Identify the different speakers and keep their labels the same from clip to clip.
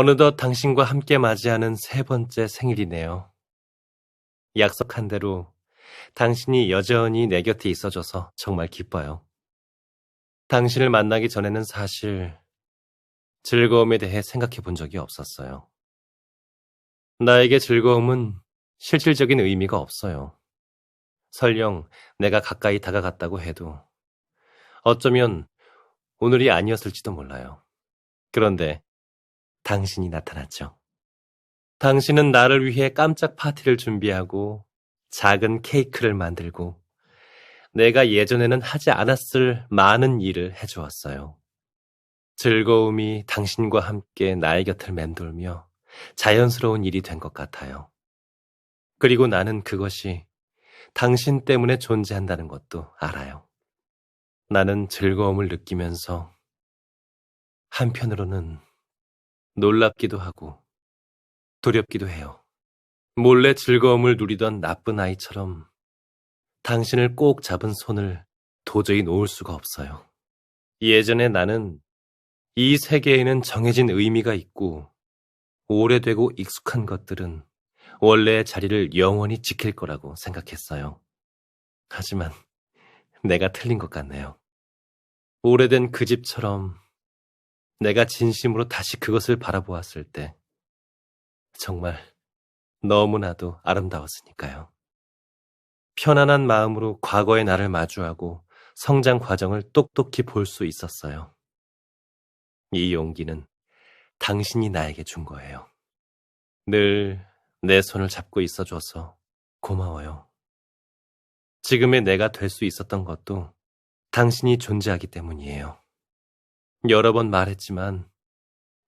Speaker 1: 어느덧 당신과 함께 맞이하는 세 번째 생일이네요. 약속한 대로 당신이 여전히 내 곁에 있어줘서 정말 기뻐요. 당신을 만나기 전에는 사실 즐거움에 대해 생각해 본 적이 없었어요. 나에게 즐거움은 실질적인 의미가 없어요. 설령 내가 가까이 다가갔다고 해도 어쩌면 오늘이 아니었을지도 몰라요. 그런데 당신이 나타났죠. 당신은 나를 위해 깜짝 파티를 준비하고 작은 케이크를 만들고 내가 예전에는 하지 않았을 많은 일을 해주었어요. 즐거움이 당신과 함께 나의 곁을 맴돌며 자연스러운 일이 된 것 같아요. 그리고 나는 그것이 당신 때문에 존재한다는 것도 알아요. 나는 즐거움을 느끼면서 한편으로는 놀랍기도 하고 두렵기도 해요. 몰래 즐거움을 누리던 나쁜 아이처럼 당신을 꼭 잡은 손을 도저히 놓을 수가 없어요. 예전에 나는 이 세계에는 정해진 의미가 있고 오래되고 익숙한 것들은 원래의 자리를 영원히 지킬 거라고 생각했어요. 하지만 내가 틀린 것 같네요. 오래된 그 집처럼 내가 진심으로 다시 그것을 바라보았을 때 정말 너무나도 아름다웠으니까요. 편안한 마음으로 과거의 나를 마주하고 성장 과정을 똑똑히 볼 수 있었어요. 이 용기는 당신이 나에게 준 거예요. 늘 내 손을 잡고 있어 줘서 고마워요. 지금의 내가 될 수 있었던 것도 당신이 존재하기 때문이에요. 여러 번 말했지만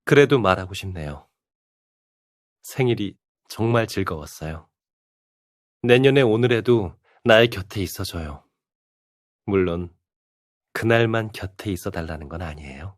Speaker 1: 그래도 말하고 싶네요. 생일이 정말 즐거웠어요. 내년에 오늘에도 나의 곁에 있어줘요. 물론 그날만 곁에 있어 달라는 건 아니에요.